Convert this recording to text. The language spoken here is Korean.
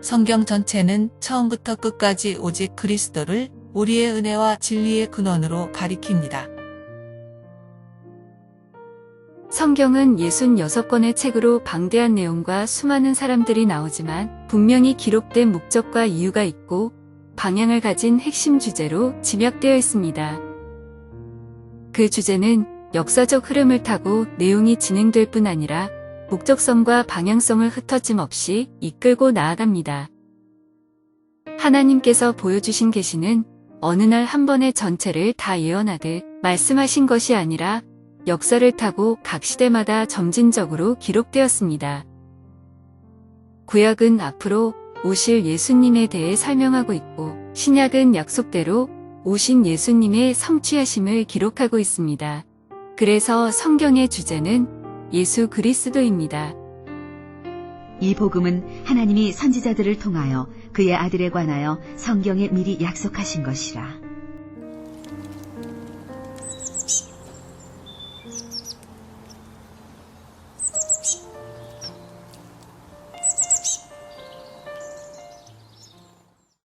성경 전체는 처음부터 끝까지 오직 그리스도를 우리의 은혜와 진리의 근원으로 가리킵니다. 성경은 66권의 책으로 방대한 내용과 수많은 사람들이 나오지만 분명히 기록된 목적과 이유가 있고 방향을 가진 핵심 주제로 집약되어 있습니다. 그 주제는 역사적 흐름을 타고 내용이 진행될 뿐 아니라 목적성과 방향성을 흩어짐 없이 이끌고 나아갑니다. 하나님께서 보여주신 계시는 어느 날 한 번의 전체를 다 예언하듯 말씀하신 것이 아니라 역사를 타고 각 시대마다 점진적으로 기록되었습니다. 구약은 앞으로 오실 예수님에 대해 설명하고 있고 신약은 약속대로 오신 예수님의 성취하심을 기록하고 있습니다. 그래서 성경의 주제는 예수 그리스도입니다. 이 복음은 하나님이 선지자들을 통하여 그의 아들에 관하여 성경에 미리 약속하신 것이라.